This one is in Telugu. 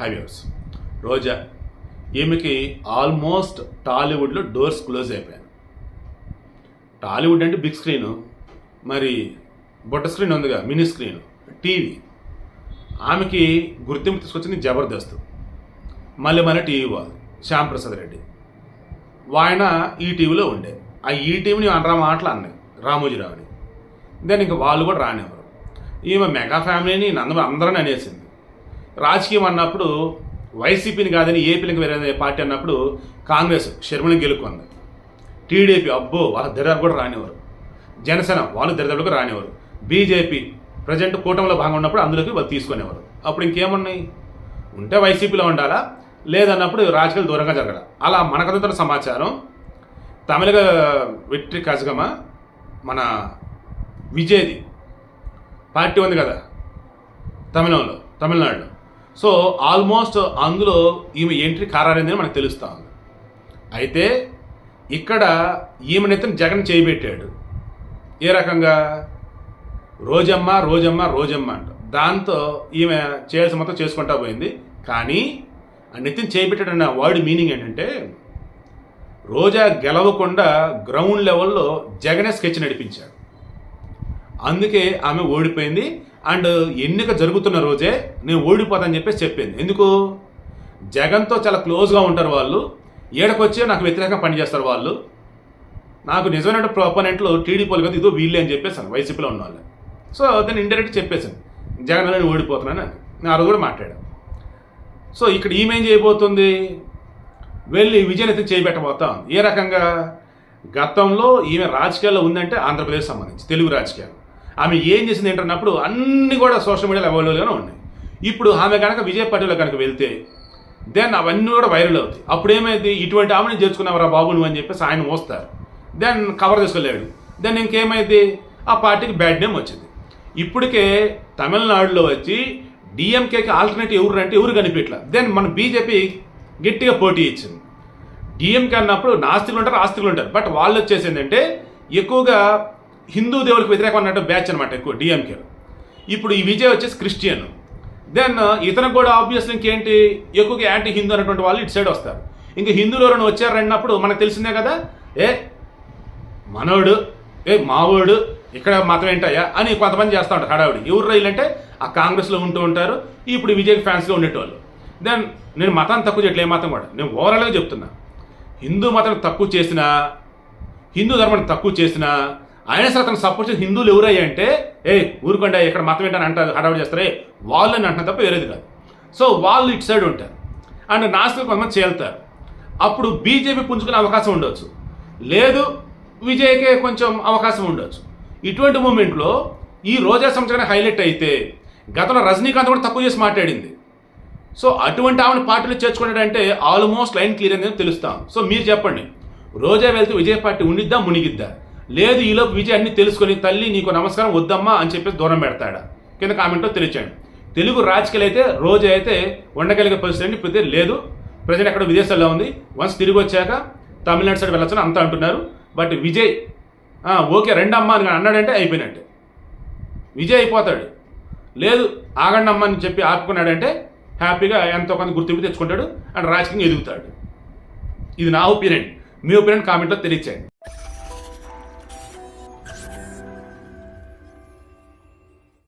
హైవేస్. రోజా ఈమెకి ఆల్మోస్ట్ టాలీవుడ్లో డోర్స్ క్లోజ్ అయిపోయాను టాలీవుడ్ అంటే బిగ్ స్క్రీన్ మరి బొట్ట స్క్రీన్ ఉందిగా మినీ స్క్రీన్ టీవీ. ఆమెకి గుర్తింపు తీసుకొచ్చింది జబర్దస్త్. మళ్ళీ మళ్ళీ టీవీ వాళ్ళు శ్యామ్ ప్రసాద్ రెడ్డి. ఆయన ఈ టీవీలో ఉండే. ఆ ఈ టీవీని అనరా మాటలు అన్నాయి రామోజీరావుని. దెన్ ఇంకా వాళ్ళు కూడా రానివ్వరు. ఈమె మెగా ఫ్యామిలీని నంద అందరని అనేసింది. రాజకీయం అన్నప్పుడు వైసీపీని కాదని ఏపీలకు వేరే పార్టీ అన్నప్పుడు కాంగ్రెస్ షర్మిని గెలుక్కుంది టీడీపీ అబ్బో వాళ్ళ దరిదాపు కూడా రానివారు జనసేన వాళ్ళు దరిదాపులకు రానివారు బీజేపీ ప్రజెంట్ కూటమిలో భాగం ఉన్నప్పుడు అందులోకి వాళ్ళు తీసుకునేవారు. అప్పుడు ఇంకేమున్నాయి? ఉంటే వైసీపీలో ఉండాలా? లేదన్నప్పుడు రాజకీయాలు దూరంగా జరగడం అలా మనకు సమాచారం. తమిళగా వెట్రి కజగమ మన విజయది. పార్టీ ఉంది కదా తమిళంలో తమిళనాడులో. సో ఆల్మోస్ట్ అందులో ఈమె ఎంట్రీ ఖరారైందని మనకు తెలుస్తా ఉంది అయితే ఇక్కడ ఈమెనైతే జగన్ చేయబెట్టాడు. ఏ రకంగా? రోజమ్మ రోజమ్మ రోజమ్మ అంట. దాంతో ఈమె చేయాల్సిన మొత్తం చేసుకుంటా పోయింది. కానీ ఆ నెత్తిని చేపెట్టాడన్న వర్డ్ మీనింగ్ ఏంటంటే రోజా గెలవకుండా గ్రౌండ్ లెవెల్లో జగనే స్కెచ్ నడిపించాడు. అందుకే ఆమె ఓడిపోయింది. అండ్ ఎన్నిక జరుగుతున్న రోజే నేను ఓడిపోతానని చెప్పేసి చెప్పింది. ఎందుకు? జగన్తో చాలా క్లోజ్గా ఉంటారు వాళ్ళు. ఏడకొచ్చి నాకు వ్యతిరేకంగా పనిచేస్తారు వాళ్ళు. నాకు నిజమైన ప్రొపనెంట్లు టీడీపీలు కదా ఇదో వీళ్ళే అని చెప్పేసాను వైసీపీలో ఉన్న వాళ్ళు. సో దాన్ని ఇండైరెక్ట్ చెప్పేసాను జగన్ నేను ఓడిపోతున్నాను అని నేను ఆ రోజు కూడా మాట్లాడాను. సో ఇక్కడ ఈమె ఏం చేయబోతుంది? వెళ్ళి విజయనైతే చేయబెట్టబోతాం ఏ రకంగా? గతంలో ఈమె రాజకీయాల్లో ఉందంటే ఆంధ్రప్రదేశ్ సంబంధించి తెలుగు రాజకీయాలు ఆమె ఏం చేసింది ఏంటన్నప్పుడు అన్నీ కూడా సోషల్ మీడియాలో అవైలబుల్గానే ఉన్నాయి. ఇప్పుడు ఆమె కనుక విజయ్ పార్టీలో కనుక వెళ్తే దెన్ అవన్నీ కూడా వైరల్ అవుతాయి. అప్పుడు ఏమైంది ఇటువంటి ఆమెను చేర్చుకున్నావరా బాబు నువ్వు అని చెప్పేసి ఆయన మోస్తారు. దెన్ కవర్ తీసుకెళ్ళాడు దెన్ ఇంకేమైంది? ఆ పార్టీకి బ్యాడ్ నేమ్ వచ్చింది. ఇప్పటికే తమిళనాడులో వచ్చి డిఎంకేకి ఆల్టర్నేటివ్ ఎవరు అంటే ఎవరు కనిపించట్లా? దెన్ మన బీజేపీ గట్టిగా పోటీ ఇచ్చింది. డిఎంకే అన్నప్పుడు నాస్తికులు ఉంటారు ఆస్తికులు ఉంటారు. బట్ వాళ్ళు వచ్చేసి ఏంటంటే ఎక్కువగా హిందూ దేవులకు వ్యతిరేకం అన్నట్టు బ్యాచ్ అనమాట ఎక్కువ డిఎంకేలో ఇప్పుడు ఈ విజయ్ వచ్చేసి క్రిస్టియన్. దెన్ uh, ఇతను కూడా ఆబ్వియస్లీ ఇంకేంటి ఎక్కువగా యాంటీ హిందూ అనేటువంటి వాళ్ళు ఇటు సైడ్ వస్తారు. ఇంకా హిందువులు ఎవరైనా వచ్చారన్నప్పుడు మనకు తెలిసిందే కదా ఏ మనోడు ఏ మావోడు ఇక్కడ మతం ఏంటయ్యా? అని కొంతమంది చేస్తూ ఉంటారు హడావుడి. ఎవరు రైలు ఆ కాంగ్రెస్లో ఉంటూ ఉంటారు ఇప్పుడు విజయ్ ఫ్యాన్స్గా ఉండేటోళ్ళు. దెన్ నేను మతాన్ని తక్కువ చేయట్లే ఏ మతం కూడా. నేను ఓవరాల్గా చెప్తున్నా. హిందూ మతం తక్కువ చేసినా హిందూ ధర్మాన్ని తక్కువ చేసినా అయినా సరే అతను సపోర్ట్ చేసిన హిందువులు ఎవరయ్యా అంటే ఏ ఊరుకోండి ఇక్కడ మతం ఏంటని అంటారు హడావుడు చేస్తారే? అని అంటున్నారు తప్ప వేరేది కాదు. సో వాళ్ళు ఇటు సైడ్ ఉంటారు. అండ్ నాస్తికులు కొంతమంది చేలుతారు అప్పుడు బీజేపీ పుంజుకునే అవకాశం ఉండవచ్చు లేదు విజయ్కే కొంచెం అవకాశం ఉండొచ్చు. ఇటువంటి మూమెంట్లో ఈ రోజా సంవత్సరం హైలైట్ అయితే గతంలో రజనీకాంత్ కూడా తక్కువ చేసి మాట్లాడింది. సో అటువంటి ఆమెను పార్టీలో చేర్చుకున్నాడంటే ఆల్మోస్ట్ లైన్ క్లియర్ అనేది తెలుస్తాం. సో మీరు చెప్పండి రోజా వెళ్తే విజయ్ పార్టీ ఉండిద్దా మునిగిద్దా? లేదు ఈలోపు విజయ్ అన్ని తెలుసుకొని తల్లి నీకు నమస్కారం వద్దమ్మా అని చెప్పేసి దూరం పెడతాడు? కింద కామెంట్లో తెలియచండి తెలుగు రాజకీయాలు అయితే రోజు అయితే ఉండగలిగే పరిస్థితి ప్రతి లేదు. ప్రజెంట్ ఎక్కడ విదేశాల్లో ఉంది. వన్స్ తిరిగి వచ్చాక తమిళనాడు సైడ్ వెళ్ళొచ్చని అంతా అంటున్నారు. బట్ విజయ్ ఓకే రెండమ్మా అని అన్నాడంటే అయిపోయినట్టే. విజయ్ అయిపోతాడు. లేదు ఆగండి అమ్మ అని చెప్పి ఆపుకున్నాడంటే హ్యాపీగా ఎంతో కొంత గుర్తింపు తెచ్చుకుంటాడు అండ్ రాజకీయంగా ఎదుగుతాడు. ఇది నా ఒపీనియన్. మీ ఒపీనియన్ కామెంట్లో తెలియచేయండి.